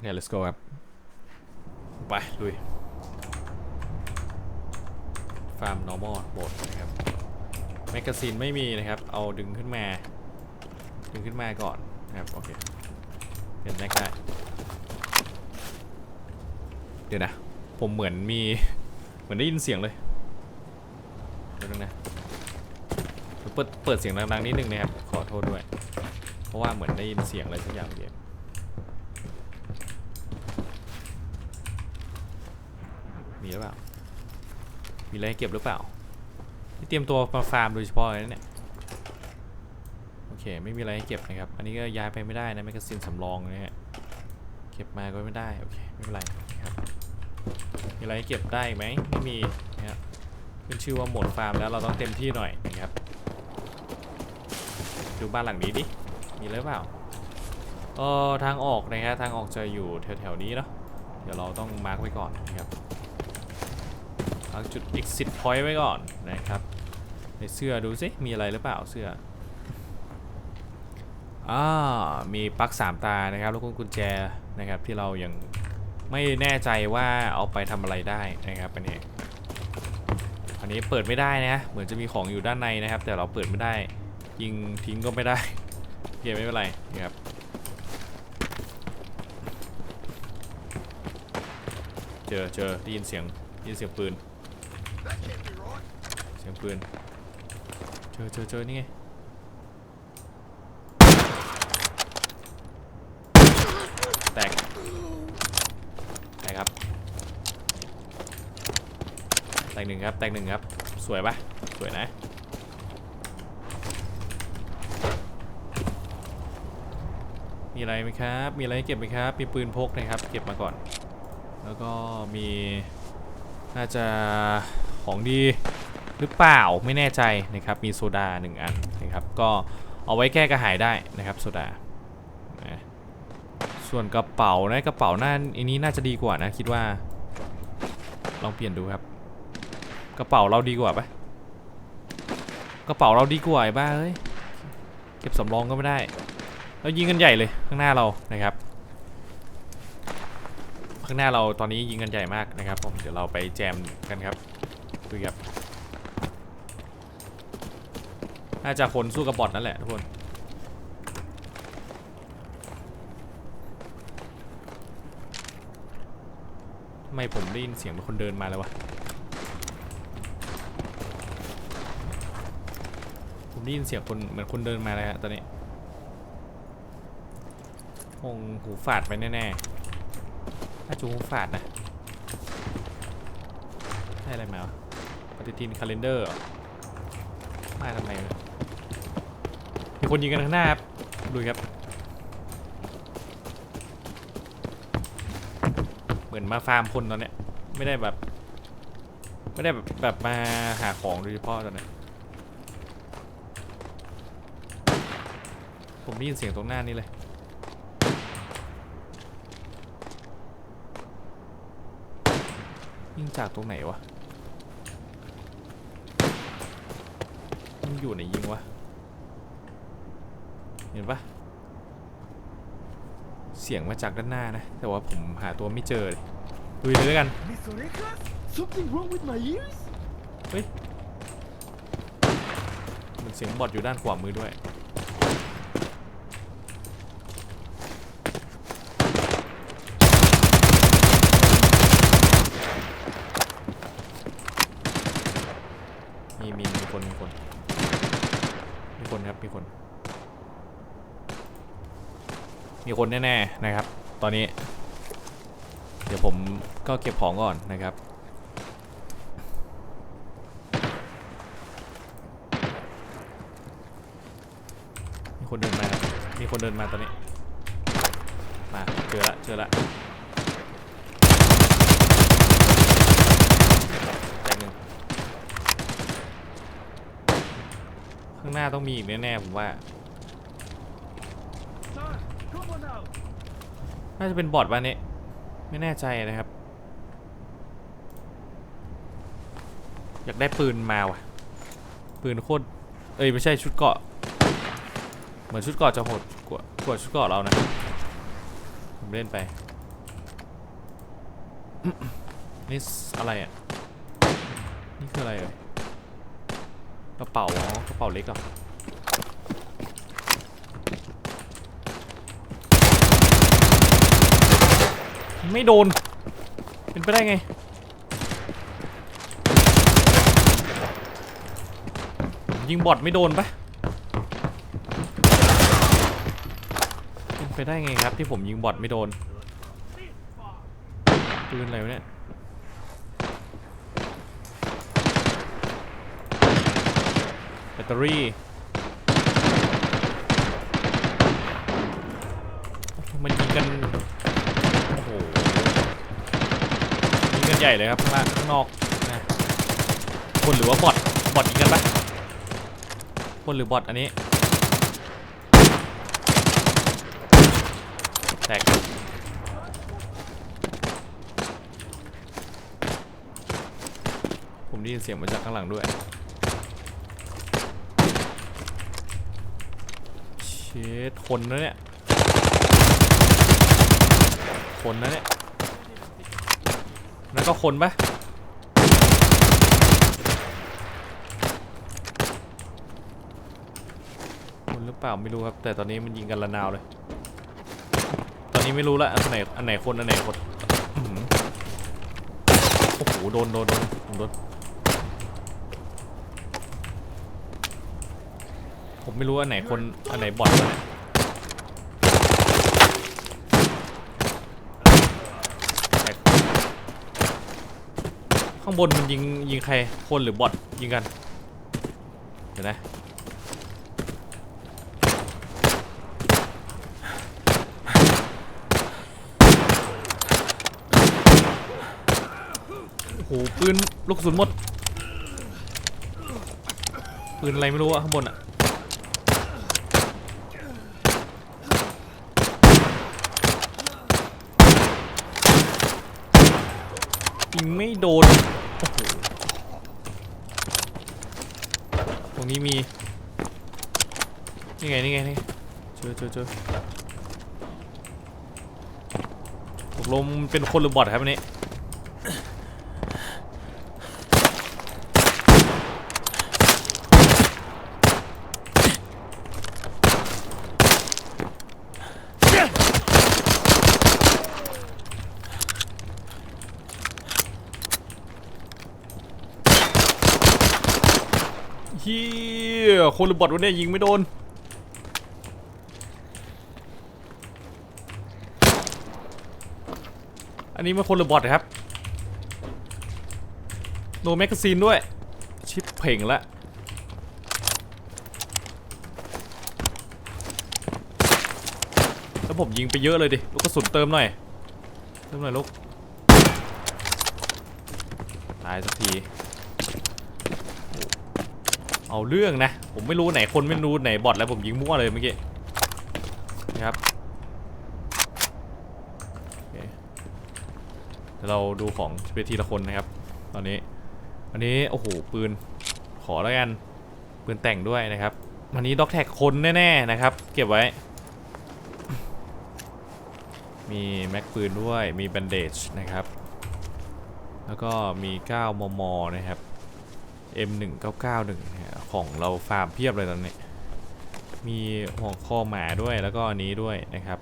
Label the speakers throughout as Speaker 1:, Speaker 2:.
Speaker 1: เนี่ย let's go ครับ ไป ลุย ฟาร์ม normal โบดนะครับ แมกกาซีนไม่มีนะครับ เอาดึงขึ้นมา ดึงขึ้นมาก่อนนะครับ โอเค เป็นแม็กได้ เดี๋ยวนะ ผมเหมือนมี เหมือนได้ยินเสียงเลย เดี๋ยวนึงนะเปิด เปิดเสียงดังๆนิดนึงนะครับ ขอโทษด้วย เพราะว่าเหมือนได้ยินเสียงอะไรสักอย่างเดียว มีหรือเปล่า มีอะไรให้เก็บหรือเปล่าที่เตรียมตัวมาฟาร์มโดยเฉพาะเลยนะเนี่ย โอเค ไม่มีอะไรให้เก็บนะครับ อันนี้ก็ย้ายไปไม่ได้นะแมกกาซีนสำรองนะฮะ เก็บมาก็ไม่ได้ โอเค ไม่เป็นไรครับ มีอะไรให้เก็บได้ไหมไม่มีนะครับขึ้นชื่อว่าหมดฟาร์มแล้วเราต้องเต็มที่หน่อยนะครับ ดูบ้านหลังนี้ดิ มีอะไรเปล่าเออทางออกนะครับทางออกจะอยู่แถวๆนี้เนาะเดี๋ยวเราต้องมาร์กไว้ก่อนนะครับ เอาจุด exit point ไว้ก่อนนะครับ ในเสื้อดูสิมีอะไรหรือเปล่าเสื้ออ่ามีปลั๊กสามตานะครับแล้วก็กุญแจนะครับที่เรายังไม่แน่ใจว่าเอาไปทำอะไรได้นะครับอันนี้อันนี้เปิดไม่ได้นะเหมือนจะมีของอยู่ด้านในนะครับ แต่เราเปิดไม่ได้ ยิงทิ้งก็ไม่ได้โอเคไม่เป็นไรนะครับเจอเจอได้ยินเสียงได้ยินเสียงปืน เสียงปืนเจอเจอเจอนี่ไงแตกแตกครับ แตกหนึ่งครับ แตกหนึ่งครับ สวยปะสวยนะมีอะไรไหมครับ มีอะไรให้เก็บไหมครับ มีปืนพกนะครับ เก็บมาก่อน แล้วก็มี น่าจะ ของดีหรือเปล่าไม่แน่ใจนะครับมีโซดาหนึ่งอันนะครับก็เอาไว้แก้กระหายได้นะครับโซดาส่วนกระเป๋านะกระเป๋าหน้าอันนี้น่าจะดีกว่านะคิดว่า ลองเปลี่ยนดูครับ กระเป๋าเราดีกว่าปะกระเป๋าเราดีกว่าไอ้บ้าเอ้ยเก็บสำรองก็ไม่ได้แล้วยิงกันใหญ่เลยข้างหน้าเรานะครับ ข้างหน้าเราตอนนี้ยิงกันใหญ่มากนะครับผมเดี๋ยวเราไปแจมกันครับ ดูครับน่าจะคนสู้กับบอทนั่นแหละทุกคนทำไมผมได้ยินเสียงเหมือนคนเดินมาแล้ววะ ผมได้ยินเสียงคนเหมือนคนเดินมาเลยฮะตอนนี้คงหูฝาดไปแน่ๆน่าจะหูฝาดนะ ได้อะไรมาวะ ปฏิทินคาล endar เหรอมาทำไมมีคนยิงกันข้างหน้าครับดูครับ เหมือนมาฟาร์มคนตอนเนี้ยไม่ได้แบบ ไม่ได้แบบแบบมาหาของโดยเฉพาะตอนเนี้ยผมได้ยินเสียงตรงหน้านี้เลยยิงจากตรงไหนวะ มันอยู่ไหนยิงวะ เห็นปะเสียงมาจากด้านหน้านะ แต่ว่าผมหาตัวไม่เจอเลยดูเลยแล้วกัน
Speaker 2: Mis orejas? Something wrong with my ears?
Speaker 1: เฮ้ย มันเสียงบอดอยู่ด้านขวามือด้วย มีมีมีคนมีคนมี คนครับมีคน มีคนแน่ๆนะครับ ตอนนี้ เดี๋ยวผมก็เก็บของก่อนนะครับมีคนเดินมา มีคนเดินมาตอนนี้ มาเจอละเจอละแตกหนึ่ง ข้างหน้าต้องมีอีกแน่ๆผมว่า
Speaker 2: Son, come on out.
Speaker 1: น่าจะเป็นบอทวันนี้ไม่แน่ใจนะครับ อยากได้ปืนมาว่ะ ปืนโคตร เอ้ยไม่ใช่ชุดเกราะ เหมือนชุดเกราะจะโหดกว่ากว่าชุดเกราะเรานะ ผมเล่นไปนี่อะไรอะ นี่คืออะไรเอ่ย กระเป๋าอ๋อกระเป๋าเล็กเหรอไม่โดน เป็นไปได้ไง ยิงบอทไม่โดนปะเป็นไปได้ไงครับที่ผมยิงบอทไม่โดนปืนอะไรเนี่ย แบ ตเตอรี่มันยิงกัน โอ้โหยิงกันใหญ่เลยครับข้างล่างข้างนอกนะคนหรือว่าบอทบอทยิงกันปะคนหรือบอทอันนี้ แตกผมได้ยินเสียงมาจากข้างหลังด้วย เชดคนนะเนี่ย คนนะเนี่ย นั่นก็คนปะคนหรือเปล่าไม่รู้ครับ แต่ตอนนี้มันยิงกันระนาวเลย ตอนนี้ไม่รู้ละอันไหนอันไหนคนอันไหนคนอื้อหือโอ้โหโดนโดนโดนผมโดน ผมไม่รู้อันไหนคนอันไหนบอทวะเลยข้างบนมันยิงยิงใครคนหรือบอทยิงกัน เดี๋ยวนะโอ้โหปืนลูกกระสุนหมดปืนอะไรไม่รู้อะข้างบนอะ ยิงไม่โดน ตรงนี้มี นี่ไง นี่ไง นี่ไงเจอเจอเจอตกลงเป็นคนหรือบอทครับอันนี้ ฮียคนหรือบอทวะเนี่ยยิงไม่โดน อันนี้มันคนหรือบอทครับ โนแมกกาซีนด้วย ชิปเพ่งละแล้วผมยิงไปเยอะเลยดิ ลูกกระสุนเติมหน่อย เติมหน่อยลูก ตายสักที เอาเรื่องนะ ผมไม่รู้ไหนคนไม่รู้ไหนบอทแล้วผมยิงมั่วเลยเมื่อกี้นะครับเคเดี๋ยวเราดูของไปทีละคนนะครับ ตอนนี้อันนี้โอ้โหปืนขอแล้วกันปืนแต่งด้วยนะครับวันนี้ด็อกแท็กคนแน่ๆนะครับ เก็บไว้ มีแม็กปืนด้วยมีแบนเดจนะครับ แล้วก็มี 9 มม นะครับ M1991 เนี่ยของเราฟาร์มเพียบเลยตอนนี้ มีหัวคอหมาด้วยแล้วก็อันนี้ด้วยนะครับ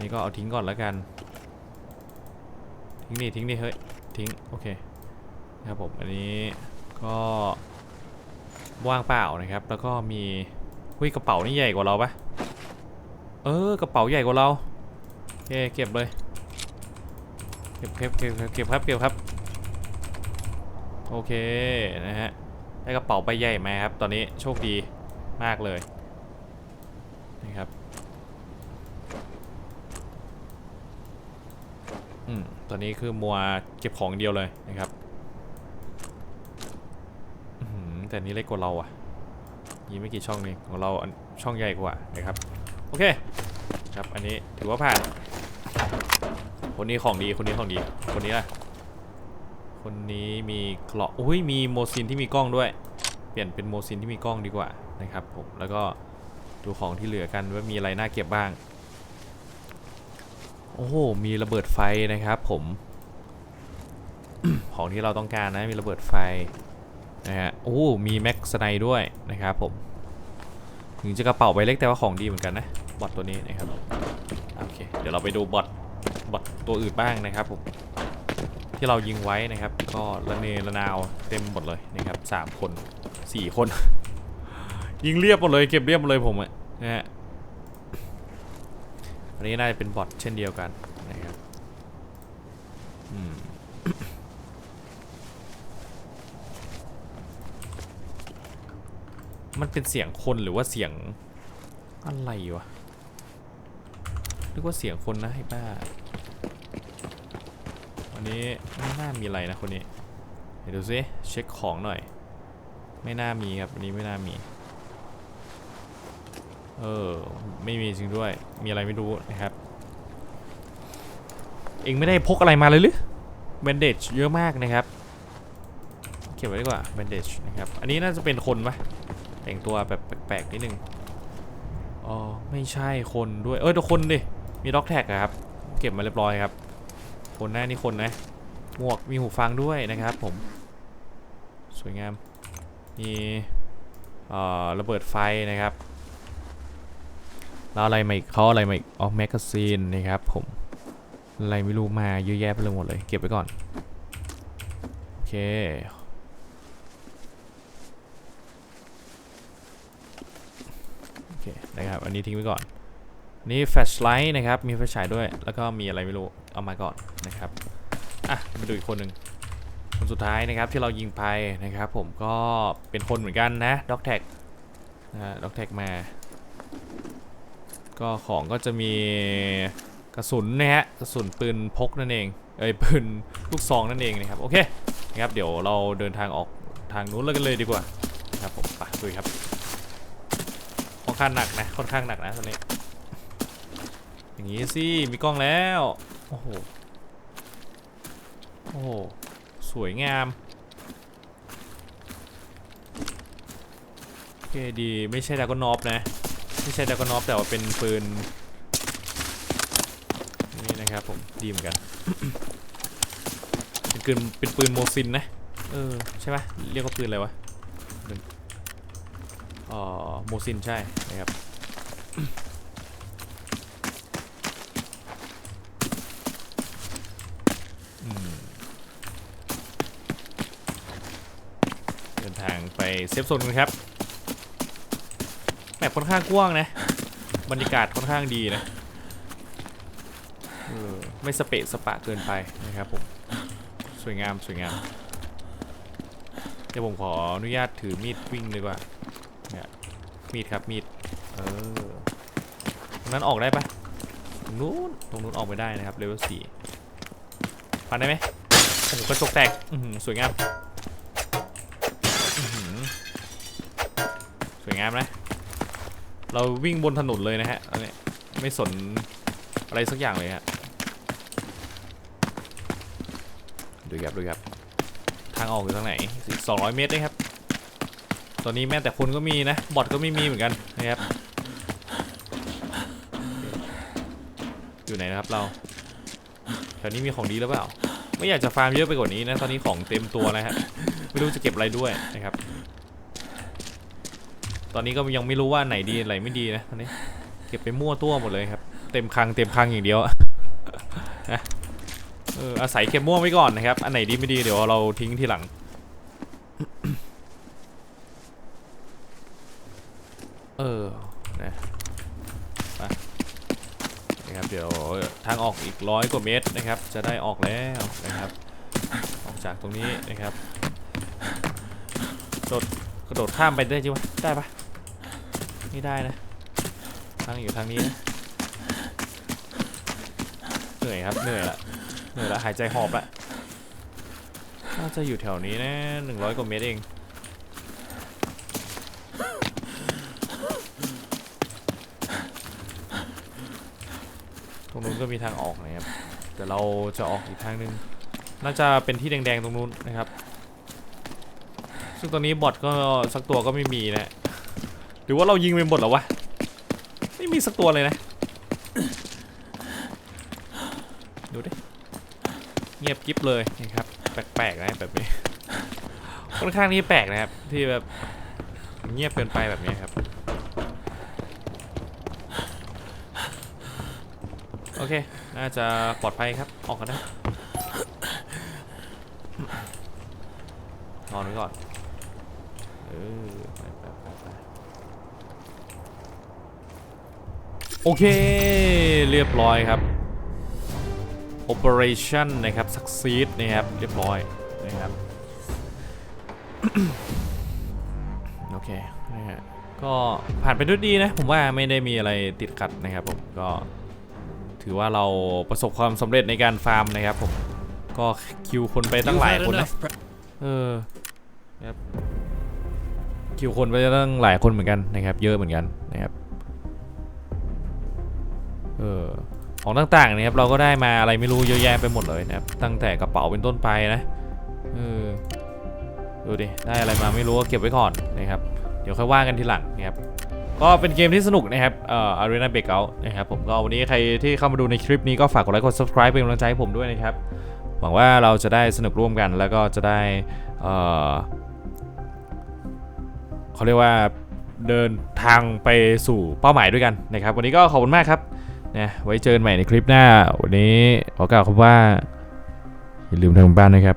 Speaker 1: นี่ก็เอาทิ้งก่อนแล้วกัน ทิ้งนี่ทิ้งนี่เฮ้ย ทิ้ง โอเคนะครับผม อันนี้ก็ว่างเปล่านะครับ แล้วก็มีหุ้ยกระเป๋านี่ใหญ่กว่าเราปะเออกระเป๋าใหญ่กว่าเราโอเคเก็บเลย เก็บเก็บเก็บเก็บครับเก็บครับ โอเคนะฮะ ได้กระเป๋าใบใหญ่ไหมครับ ตอนนี้โชคดีมากเลยนะครับอืมตอนนี้คือมัวเก็บของเดียวเลยนะครับแต่นี้เล็กกว่าเราอะยี่ไม่กี่ช่องนี่ของเราช่องใหญ่กว่านะครับโอเคครับอันนี้ถือว่าผ่าน คนนี้ของดีคนนี้ของดีคนนี้ล่ะ คนนี้มีเกราะอุ้ยมีโมซินที่มีกล้องด้วย เปลี่ยนเป็นโมซินที่มีกล้องดีกว่านะครับผมแล้วก็ดูของที่เหลือกันว่ามีอะไรน่าเก็บบ้าง โอ้โหมีระเบิดไฟนะครับผม ของที่เราต้องการนะมีระเบิดไฟนะฮะโอ้มีแม็กสไนด้วยนะครับผมถึงจะกระเป๋าใบเล็กแต่ว่าของดีเหมือนกันนะบอทตัวนี้นะครับโอเคเดี๋ยวเราไปดูบอทบอทตัวอื่นบ้างนะครับผม ที่เรายิงไว้นะครับ ก็ระเนระนาวเต็มหมดเลยนะครับสามคนสี่คน ยิงเรียบหมดเลยเก็บเรียบหมดเลยผมอะนะฮะอันนี้น่าจะเป็นบอทเช่นเดียวกันนะครับอืมมันเป็นเสียงคนหรือว่าเสียงอะไรวะนึกว่าเสียงคนนะไอ้บ้า นี้ไม่น่ามีอะไรนะคนนี้เดี๋ยวดูซิเช็คของหน่อย ไม่น่ามีครับวันนี้ไม่น่ามีเออไม่มีจริงด้วยมีอะไรไม่รู้นะครับ เองไม่ได้พกอะไรมาเลยหรือแบนเดจเยอะมากนะครับเก็บไว้ดีกว่าแบนเดจนะครับอันนี้น่าจะเป็นคนปะแต่งตัวแบบแปลกๆนิดนึงอ๋อไม่ใช่คนด้วยเออเดี๋ยวคนดิมีด็อกแท็กครับ เก็บมาเรียบร้อยครับ คนหน้านี่คนนะ หมวกมีหูฟังด้วยนะครับผม สวยงาม มีระเบิดไฟนะครับแล้วอะไรมาอีกเขาอะไรมาอีกอ๋อแมกกาซีนนะครับผม อะไรไม่รู้มาเยอะแยะไปเลยหมดเลย เก็บไว้ก่อน โอเค โอเคนะครับ อันนี้ทิ้งไว้ก่อน นี่แฟลชไลท์นะครับ มีไฟฉายด้วย แล้วก็มีอะไรไม่รู้ เอามาก่อนนะครับ อะ มาดูอีกคนหนึ่งคนสุดท้ายนะครับที่เรายิงไปนะครับ ผมก็เป็นคนเหมือนกันนะด็อกแท็กนะด็อกแท็กมา ก็ของก็จะมีกระสุนนะฮะกระสุนปืนพกนั่นเองเอ้ยปืนลูกซองนั่นเองนะครับโอเคนะครับเดี๋ยวเราเดินทางออกทางนู้นเลยกันเลยดีกว่านะครับผมไปดูครับค่อนข้างหนักนะค่อนข้างหนักนะตอนนี้ อย่างนี้สิ มีกล้องแล้ว โอ้โห โอ้โห สวยงาม โอเคดี ไม่ใช่ดากอนอฟนะ ไม่ใช่ดากอนอฟแต่ว่าเป็นปืน นี่นะครับผม ดีเหมือนกัน เป็นปืนเป็นปืนโมซินนะ เออ ใช่ไหมเรียกว่าปืนอะไรวะอ๋อโมซินใช่ นะครับ อืมเดินทางไป เซฟโซนกันครับแมปค่อนข้างกว้างนะ บรรยากาศค่อนข้างดีนะออไม่สเปะสปะเกินไปนะครับผม สวยงามสวยงาม เดี๋ยวผมขออนุญาตถือมีดวิ่งเลยดีกว่าเนี่ยมีดครับมีด เออตรงนั้นออกได้ปะตรงนู้นตรงนู้นออกไม่ได้นะครับเลเวลสี่ฟันได้ไหมโอ้โหกระจกแตกสวยงาม วยงามนะ เราวิ่งบนถนนเลยนะฮะอันนี้ไม่สนอะไรสักอย่างเลยฮะดูครับดูครับทางออกอยู่ทางไหนอีก200เมตรนะครับ ตอนนี้แม้แต่คนก็มีนะ บอทก็ไม่มีเหมือนกันนะครับ อยู่ไหนนะครับเรา แถวนี้มีของดีหรือเปล่า ไม่อยากจะฟาร์มเยอะไปกว่านี้นะ ตอนนี้ของเต็มตัวนะฮะ ไม่รู้จะเก็บอะไรด้วยนะครับ ตอนนี้ก็ยังไม่รู้ว่าไหนดีอะไรไม่ดีนะตอนนี้เก็บไปมั่วตัวหมดเลยครับ เต็มคังเต็มคังอย่างเดียวนะเอออาศัยเก็บมั่วไว้ก่อนนะครับ อันไหนดีไม่ดีเดี๋ยวเราทิ้งทีหลัง เออนะไปนะครับเดี๋ยวทางออกอีกร้อยกว่าเมตรนะครับ จะได้ออกแล้วนะครับ ออกจากตรงนี้นะครับโดดกระโดดข้ามไปได้จิวะได้ปะ ไม่ได้นะทางอยู่ทางนี้นะเหนื่อยครับเหนื่อยละเหนื่อยละหายใจหอบละน่าจะอยู่แถวนี้นะหนึ่งร้อยกว่าเมตรเองตรงนู้นก็มีทางออกนะครับแต่เราจะออกอีกทางหนึง น่าจะเป็นที่แดงๆตรงนู้นนะครับ ซึ่งตอนนี้บอทก็สักตัวก็ไม่มีนะ หรือว่าเรายิงไปหมดแล้ววะ ไม่มีสักตัวเลยนะ ดูดิ เงียบกริบเลยนะครับ แปลกๆนะแบบนี้ ค่อนข้างที่แปลกนะครับ ที่แบบเงียบเกินไปแบบนี้ครับ โอเค น่าจะปลอดภัยครับ ออกกันได้นอนไว้ก่อน เออไปไปไปไป โอเคเรียบร้อยครับ Operation นะครับ Succeed นะครับเรียบร้อยนะครับโอเคนะฮะก็ผ่านไปด้วยดีนะ ผมว่าไม่ได้มีอะไรติดขัดนะครับผมก็ถือว่าเราประสบความสำเร็จในการฟาร์มนะครับผมก็คิวคนไปตั้งหลายคนนะเออครับคิวคนไปตั้งหลายคนเหมือนกันนะครับ เยอะเหมือนกันนะครับ เออของต่างๆนี่ครับเราก็ได้มาอะไรไม่รู้เยอะแยะไปหมดเลยนะครับตั้งแต่กระเป๋าเป็นต้นไปนะเออดูดิได้อะไรมาไม่รู้ก็เก็บไว้ก่อนนะครับเดี๋ยวค่อยว่ากันทีหลังนะครับก็เป็นเกมที่สนุกนะครับเอ่อ Arena Breakout นะครับผมก็วันนี้ใครที่เข้ามาดูในคลิปนี้ก็ฝากกดไลค์กด subscribe เป็นกำลังใจให้ผมด้วยนะครับหวังว่าเราจะได้สนุกร่วมกันแล้วก็จะได้เอ่อเขาเรียกว่าเดินทางไปสู่เป้าหมายด้วยกันนะครับ วันนี้ก็ขอบคุณมากครับ นะไว้เจอกันใหม่ในคลิปหน้า วันนี้ขอกล่าวคำว่า อย่าลืมทำบ้านนะครับ